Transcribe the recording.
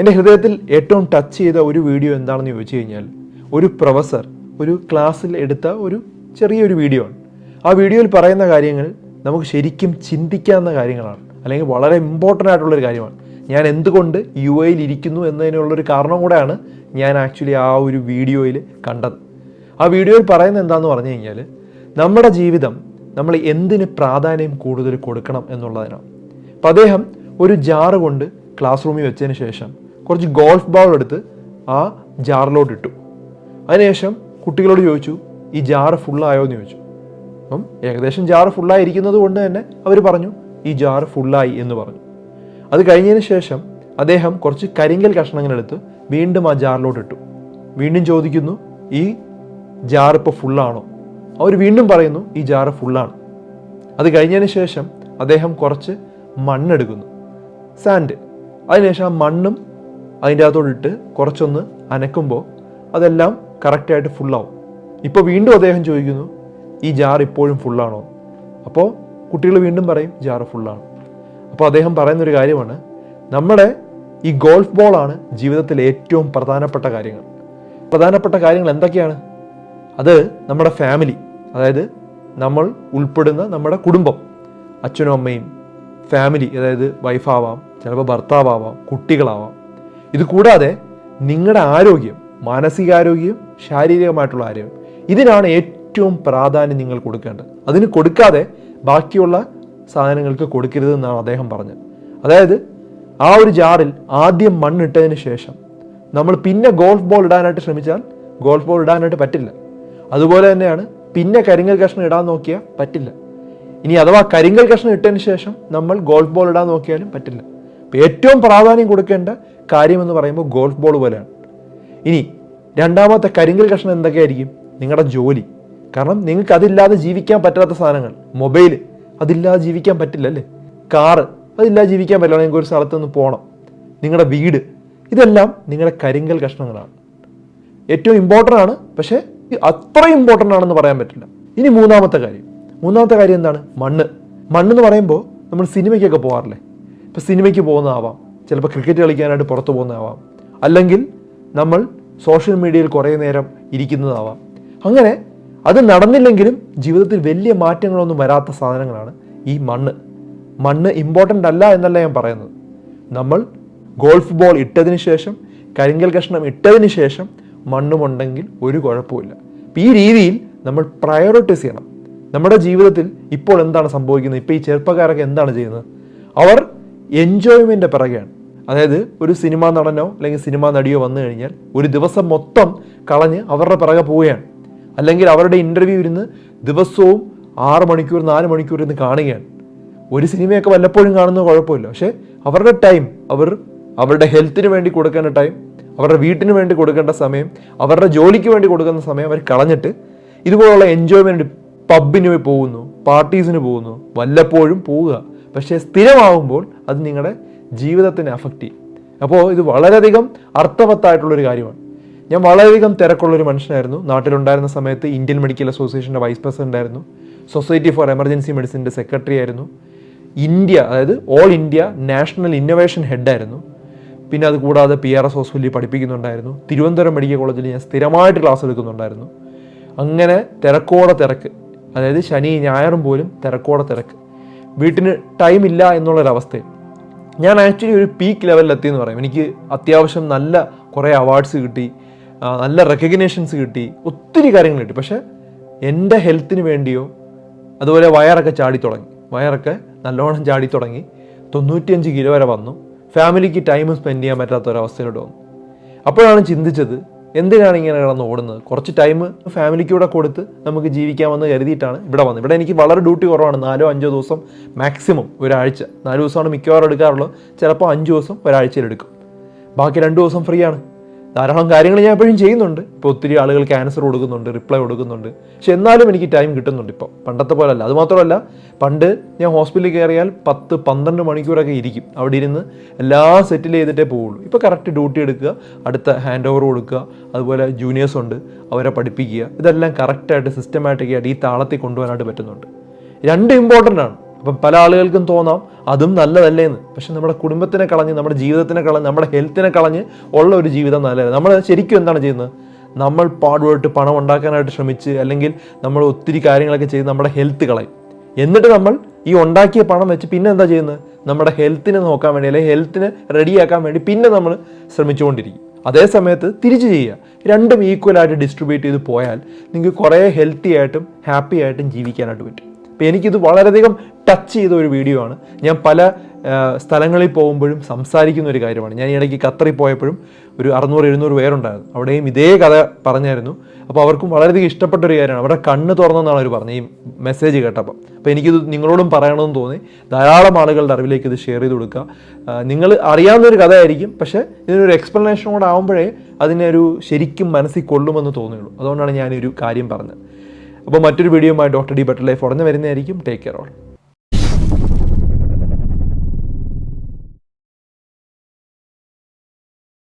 എന്റെ ഹൃദയത്തിൽ ഏറ്റവും ടച്ച് ചെയ്ത ഒരു വീഡിയോ എന്താണെന്ന് ചോദിച്ചു കഴിഞ്ഞാൽ ഒരു പ്രൊഫസർ ഒരു ക്ലാസ്സിൽ എടുത്ത ഒരു ചെറിയൊരു വീഡിയോ ആണ്. ആ വീഡിയോയിൽ പറയുന്ന കാര്യങ്ങൾ നമുക്ക് ശരിക്കും ചിന്തിക്കാവുന്ന കാര്യങ്ങളാണ്. അല്ലെങ്കിൽ വളരെ ഇമ്പോർട്ടന്റ് ആയിട്ടുള്ളൊരു കാര്യമാണ്. ഞാൻ എന്തുകൊണ്ട് യു എയിൽ ഇരിക്കുന്നു എന്നതിനുള്ളൊരു കാരണം കൂടെയാണ് ഞാൻ ആക്ച്വലി ആ ഒരു വീഡിയോയിൽ കണ്ടത്. ആ വീഡിയോയിൽ പറയുന്നത് എന്താണെന്ന് പറഞ്ഞു കഴിഞ്ഞാൽ നമ്മുടെ ജീവിതം നമ്മൾ എന്തിന് പ്രാധാന്യം കൂടുതൽ കൊടുക്കണം എന്നുള്ളതിനാണ്. അപ്പം അദ്ദേഹം ഒരു ജാറ് കൊണ്ട് ക്ലാസ് റൂമിൽ വെച്ചതിന് ശേഷം കുറച്ച് ഗോൾഫ് ബോൾ എടുത്ത് ആ ജാറിലോട്ട് ഇട്ടു. അതിനുശേഷം കുട്ടികളോട് ചോദിച്ചു ഈ ജാറ് ഫുള്ളായോ എന്ന് ചോദിച്ചു. അപ്പം ഏകദേശം ജാറ് ഫുള്ളായിരിക്കുന്നത് കൊണ്ട് തന്നെ അവർ പറഞ്ഞു ഈ ജാറ് ഫുള്ളായി എന്ന് പറഞ്ഞു. അത് കഴിഞ്ഞതിന് ശേഷം അദ്ദേഹം കുറച്ച് കരിങ്കൽ കഷ്ണങ്ങളെടുത്ത് വീണ്ടും ആ ജാറിലോട്ട് ഇട്ടു. വീണ്ടും ചോദിക്കുന്നു ഈ ജാർ ഇപ്പോൾ ഫുള്ളാണോ അവർ വീണ്ടും പറയുന്നു ഈ ജാറ് ഫുള്ളാണ് അത് കഴിഞ്ഞതിന് ശേഷം അദ്ദേഹം കുറച്ച് മണ്ണെടുക്കുന്നു. സാൻഡ് അതിനുശേഷം ആ മണ്ണും അതിന്റെ അകത്തോടിട്ട് കുറച്ചൊന്ന് അനക്കുമ്പോൾ അതെല്ലാം കറക്റ്റായിട്ട് ഫുള്ളാവും ഇപ്പോൾ വീണ്ടും അദ്ദേഹം ചോദിക്കുന്നു ഈ ജാർ ഇപ്പോഴും ഫുള്ളാണോ അപ്പോൾ കുട്ടികൾ വീണ്ടും പറയും ജാർ ഫുള്ളാണ് അപ്പോൾ അദ്ദേഹം പറയുന്നൊരു കാര്യമാണ് നമ്മുടെ ഈ ഗോൾഫ് ബോളാണ് ജീവിതത്തിൽ ഏറ്റവും പ്രധാനപ്പെട്ട കാര്യങ്ങൾ. പ്രധാനപ്പെട്ട കാര്യങ്ങൾ എന്തൊക്കെയാണ്? അത് നമ്മുടെ ഫാമിലി അതായത് നമ്മൾ ഉൾപ്പെടുന്ന നമ്മുടെ കുടുംബം അച്ഛനും അമ്മയും ഫാമിലി അതായത് വൈഫാവാം ചിലപ്പോൾ ഭർത്താവാം കുട്ടികളാവാം. ഇത് കൂടാതെ നിങ്ങളുടെ ആരോഗ്യം മാനസികാരോഗ്യം ശാരീരികമായിട്ടുള്ള ആരോഗ്യം ഇതിനാണ് ഏറ്റവും പ്രാധാന്യം നിങ്ങൾ കൊടുക്കേണ്ടത്. അതിന് കൊടുക്കാതെ ബാക്കിയുള്ള സാധനങ്ങൾക്ക് കൊടുക്കരുത് എന്നാണ് അദ്ദേഹം പറഞ്ഞത്. അതായത് ആ ഒരു ജാറിൽ ആദ്യം മണ്ണിട്ടതിന് ശേഷം നമ്മൾ പിന്നെ ഗോൾഫ് ബോൾ ഇടാനായിട്ട് ശ്രമിച്ചാൽ ഗോൾഫ് ബോൾ ഇടാനായിട്ട് പറ്റില്ല. അതുപോലെ തന്നെയാണ് പിന്നെ കരിങ്കൽ കഷ്ണം ഇടാൻ നോക്കിയാൽ പറ്റില്ല. ഇനി അഥവാ കരിങ്കൽ കഷ്ണം ഇട്ടതിന് ശേഷം നമ്മൾ ഗോൾഫ് ബോൾ ഇടാൻ നോക്കിയാലും പറ്റില്ല. ഏറ്റവും പ്രാധാന്യം കൊടുക്കേണ്ട കാര്യം എന്ന് പറയുമ്പോൾ ഗോൾഫ് ബോൾ പോലെയാണ്. ഇനി രണ്ടാമത്തെ കരിങ്കൽ കഷ്ണം എന്തൊക്കെയായിരിക്കും? നിങ്ങളുടെ ജോലി. കാരണം നിങ്ങൾക്ക് അതില്ലാതെ ജീവിക്കാൻ പറ്റാത്ത സാധനങ്ങൾ. മൊബൈൽ അതില്ലാതെ ജീവിക്കാൻ പറ്റില്ല അല്ലേ? കാറ് അതില്ലാതെ ജീവിക്കാൻ പറ്റില്ല. നിങ്ങൾക്ക് ഒരു സ്ഥലത്ത് നിന്ന് പോകണം നിങ്ങളുടെ വീട്. ഇതെല്ലാം നിങ്ങളുടെ കരിങ്കൽ കഷ്ണങ്ങളാണ്. ഏറ്റവും ഇമ്പോർട്ടന്റ് ആണ്. പക്ഷേ അത്ര ഇമ്പോർട്ടന്റ് ആണെന്ന് പറയാൻ പറ്റില്ല. ഇനി മൂന്നാമത്തെ കാര്യം. മൂന്നാമത്തെ കാര്യം എന്താണ്? മണ്ണ്. മണ്ണ് എന്ന് പറയുമ്പോൾ നമ്മൾ സിനിമയ്ക്കൊക്കെ പോകാറില്ലേ? ഇപ്പോൾ സിനിമയ്ക്ക് പോകുന്നതാവാം. ചിലപ്പോൾ ക്രിക്കറ്റ് കളിക്കാനായിട്ട് പുറത്തു പോകുന്നതാവാം. അല്ലെങ്കിൽ നമ്മൾ സോഷ്യൽ മീഡിയയിൽ കുറേ നേരം ഇരിക്കുന്നതാവാം. അങ്ങനെ അത് നടന്നില്ലെങ്കിലും ജീവിതത്തിൽ വലിയ മാറ്റങ്ങളൊന്നും വരാത്ത സാധനങ്ങളാണ് ഈ മണ്ണ്. മണ്ണ് ഇമ്പോർട്ടന്റ് അല്ല എന്നല്ല ഞാൻ പറയുന്നത്. നമ്മൾ ഗോൾഫ് ബോൾ ഇട്ടതിന് ശേഷം കരിങ്കൽ കഷ്ണം ഇട്ടതിന് ശേഷം മണ്ണുമുണ്ടെങ്കിൽ ഒരു കുഴപ്പമില്ല ഈ രീതിയിൽ നമ്മൾ പ്രയോറിറ്റൈസ് ചെയ്യണം. നമ്മുടെ ജീവിതത്തിൽ ഇപ്പോൾ എന്താണ് സംഭവിക്കുന്നത്? ഇപ്പോൾ ഈ ചെറുപ്പക്കാരൊക്കെ എന്താണ് ചെയ്യുന്നത്? അവർ എൻജോയ്മെന്റ് പിറകെയാണ്. അതായത് ഒരു സിനിമാ നടനോ അല്ലെങ്കിൽ സിനിമാ നടിയോ വന്നു കഴിഞ്ഞാൽ ഒരു ദിവസം മൊത്തം കളഞ്ഞ് അവരുടെ പിറകെ പോവുകയാണ്. അല്ലെങ്കിൽ അവരുടെ ഇന്റർവ്യൂ ഇരുന്ന് ദിവസവും ആറ് മണിക്കൂർ നാല് മണിക്കൂർ ഇരുന്ന് കാണുകയാണ്. ഒരു സിനിമയൊക്കെ വല്ലപ്പോഴും കാണുന്നത് കുഴപ്പമില്ല. പക്ഷേ അവരുടെ ടൈം അവർ അവരുടെ ഹെൽത്തിന് വേണ്ടി കൊടുക്കേണ്ട ടൈം അവരുടെ വീട്ടിന് വേണ്ടി കൊടുക്കേണ്ട സമയം അവരുടെ ജോലിക്ക് വേണ്ടി കൊടുക്കുന്ന സമയം അവർ കളഞ്ഞിട്ട് ഇതുപോലുള്ള എൻജോയ്മെന്റ് പബ്ബിന് പോകുന്നു പാർട്ടീസിന് പോകുന്നു വല്ലപ്പോഴും പോവുക. പക്ഷേ സ്ഥിരമാവുമ്പോൾ അത് നിങ്ങളുടെ ജീവിതത്തിനെ അഫക്റ്റ് ചെയ്യും. അപ്പോൾ ഇത് വളരെയധികം അർത്ഥവത്തായിട്ടുള്ളൊരു കാര്യമാണ്. ഞാൻ വളരെയധികം തിരക്കുള്ളൊരു മനുഷ്യനായിരുന്നു. നാട്ടിലുണ്ടായിരുന്ന സമയത്ത് ഇന്ത്യൻ മെഡിക്കൽ അസോസിയേഷന്റെ വൈസ് പ്രസിഡന്റ് ആയിരുന്നു. സൊസൈറ്റി ഫോർ എമർജൻസി മെഡിസിന്റെ സെക്രട്ടറി ആയിരുന്നു. ഇന്ത്യ അതായത് ഓൾ ഇന്ത്യ നാഷണൽ ഇന്നൊവേഷൻ ഹെഡായിരുന്നു പിന്നെ അത് കൂടാതെ പി ആർ എസ് ഹോസ്പിറ്റലിൽ പഠിപ്പിക്കുന്നുണ്ടായിരുന്നു. തിരുവനന്തപുരം മെഡിക്കൽ കോളേജിൽ ഞാൻ സ്ഥിരമായിട്ട് ക്ലാസ് എടുക്കുന്നുണ്ടായിരുന്നു. അങ്ങനെ തിരക്കോടെ തിരക്ക്. അതായത് ശനി ഞായറും പോലും തിരക്കോടെ തിരക്ക്. വീട്ടിന് ടൈം ഇല്ല എന്നുള്ളൊരവസ്ഥയിൽ. ഞാൻ ആക്ച്വലി ഒരു പീക്ക് ലെവലിൽ എത്തി എന്ന് പറയും. എനിക്ക് അത്യാവശ്യം നല്ല കുറേ അവാർഡ്സ് കിട്ടി. നല്ല റെക്കഗ്നേഷൻസ് കിട്ടി. ഒത്തിരി കാര്യങ്ങൾ കിട്ടി. പക്ഷേ എന്റെ ഹെൽത്തിന് വേണ്ടിയോ അതുപോലെ വയറൊക്കെ ചാടി തുടങ്ങി. വയറൊക്കെ നല്ലോണം ചാടി തുടങ്ങി. തൊണ്ണൂറ്റിയഞ്ച് കിലോ വരെ വന്നു. ഫാമിലിക്ക് ടൈം സ്പെൻഡ് ചെയ്യാൻ പറ്റാത്ത ഒരവസ്ഥയിലോട്ട് വന്നു. അപ്പോഴാണ് ചിന്തിച്ചത് എന്തിനാണ് ഇങ്ങനെ കിടന്ന് ഓടുന്നത്? കുറച്ച് ടൈം ഫാമിലിക്ക് കൂടെ കൊടുത്ത് നമുക്ക് ജീവിക്കാമെന്ന് കരുതിയിട്ടാണ് ഇവിടെ വന്നത്. ഇവിടെ എനിക്ക് വളരെ ഡ്യൂട്ടി കുറവാണ്. നാലോ അഞ്ചോ ദിവസം മാക്സിമം ഒരാഴ്ച. നാല് ദിവസമാണ് മിക്കവാറും എടുക്കാറുള്ളത്. ചിലപ്പോൾ അഞ്ച് ദിവസം ഒരാഴ്ചയിൽ എടുക്കും. ബാക്കി രണ്ട് ദിവസം ഫ്രീ ആണ്. ധാരാളം കാര്യങ്ങൾ ഞാൻ എപ്പോഴും ചെയ്യുന്നുണ്ട്. ഇപ്പോൾ ഒത്തിരി ആളുകൾ ക്യാൻസർ കൊടുക്കുന്നുണ്ട് റിപ്ലൈ കൊടുക്കുന്നുണ്ട്. പക്ഷെ എന്നാലും എനിക്ക് ടൈം കിട്ടുന്നുണ്ട് ഇപ്പോൾ പണ്ടത്തെ പോലെ അല്ല അതുമാത്രമല്ല പണ്ട് ഞാൻ ഹോസ്പിറ്റലിൽ കയറിയാൽ പത്ത് പന്ത്രണ്ട് മണിക്കൂറൊക്കെ ഇരിക്കും. അവിടെ ഇരുന്ന് എല്ലാം സെറ്റിൽ ചെയ്തിട്ടേ പോവുള്ളൂ. ഇപ്പോൾ കറക്റ്റ് ഡ്യൂട്ടി എടുക്കുക അടുത്ത ഹാൻഡ് ഓവർ കൊടുക്കുക അതുപോലെ ജൂനിയേഴ്സ് ഉണ്ട് അവരെ പഠിപ്പിക്കുക. ഇതെല്ലാം കറക്റ്റായിട്ട് സിസ്റ്റമാറ്റിക്കായിട്ട് ഈ താളത്തിൽ കൊണ്ടുപോകാനായിട്ട് പറ്റുന്നുണ്ട്. രണ്ട് ഇമ്പോർട്ടന്റ് ആണ്. അപ്പം പല ആളുകൾക്കും തോന്നാം അതും നല്ലതല്ലേ എന്ന് പക്ഷെ നമ്മുടെ കുടുംബത്തിനെ കളഞ്ഞ് നമ്മുടെ ജീവിതത്തിനെ കളഞ്ഞ് നമ്മുടെ ഹെൽത്തിനെ കളഞ്ഞ് ഉള്ള ഒരു ജീവിതം നല്ലതല്ല. നമ്മൾ ശരിക്കും എന്താണ് ചെയ്യുന്നത്? നമ്മൾ പാടുപെട്ട് പണം ഉണ്ടാക്കാനായിട്ട് ശ്രമിച്ച് അല്ലെങ്കിൽ നമ്മൾ ഒത്തിരി കാര്യങ്ങളൊക്കെ ചെയ്ത് നമ്മുടെ ഹെൽത്ത് കളയും. എന്നിട്ട് നമ്മൾ ഈ ഉണ്ടാക്കിയ പണം വെച്ച് പിന്നെ എന്താ ചെയ്യുന്നത്? നമ്മുടെ ഹെൽത്തിനെ നോക്കാൻ വേണ്ടി അല്ലെങ്കിൽ ഹെൽത്തിനെ റെഡിയാക്കാൻ വേണ്ടി പിന്നെ നമ്മൾ ശ്രമിച്ചുകൊണ്ടിരിക്കും. അതേ സമയത്ത് തിരിച്ചു ചെയ്യുക. രണ്ടും ഈക്വലായിട്ട് ഡിസ്ട്രിബ്യൂട്ട് ചെയ്ത് പോയാൽ നിങ്ങൾക്ക് കുറേ ഹെൽത്തി ആയിട്ടും ഹാപ്പി ആയിട്ടും ജീവിക്കാനായിട്ട് പറ്റും. അപ്പോൾ എനിക്കിത് വളരെയധികം ടച്ച് ചെയ്ത ഒരു വീഡിയോ ആണ്. ഞാൻ പല സ്ഥലങ്ങളിൽ പോകുമ്പോഴും സംസാരിക്കുന്ന ഒരു കാര്യമാണ്. ഞാൻ ഇടയ്ക്ക് ഖത്തറിൽ പോയപ്പോഴും ഒരു അറുന്നൂറ് എഴുന്നൂറ് പേരുണ്ടായിരുന്നു. അവിടെയും ഇതേ കഥ പറഞ്ഞായിരുന്നു. അപ്പോൾ അവർക്കും വളരെയധികം ഇഷ്ടപ്പെട്ട ഒരു കാര്യമാണ്. അവരുടെ കണ്ണ് തുറന്നെന്നാണ് അവർ പറഞ്ഞത് ഈ മെസ്സേജ് കേട്ടപ്പോൾ. അപ്പോൾ എനിക്കിത് നിങ്ങളോടും പറയണമെന്ന് തോന്നി. ധാരാളം ആളുകളുടെ അറിവിലേക്ക് ഇത് ഷെയർ ചെയ്ത് കൊടുക്കുക. നിങ്ങൾ അറിയാവുന്ന ഒരു കഥയായിരിക്കും. പക്ഷേ ഇതിനൊരു എക്സ്പ്ലനേഷൻ കൂടെ ആകുമ്പോഴേ അതിനെ ഒരു ശരിക്കും മനസ്സിൽ കൊള്ളുമെന്ന് തോന്നിയുള്ളൂ. അതുകൊണ്ടാണ് ഞാനൊരു കാര്യം പറഞ്ഞത്. അപ്പോൾ മറ്റൊരു വീഡിയോയുമായി ഡോക്ടർ ഡി ബട്ടർ ലൈഫ് ഉടനെ വരുന്നതായിരിക്കും. Take care all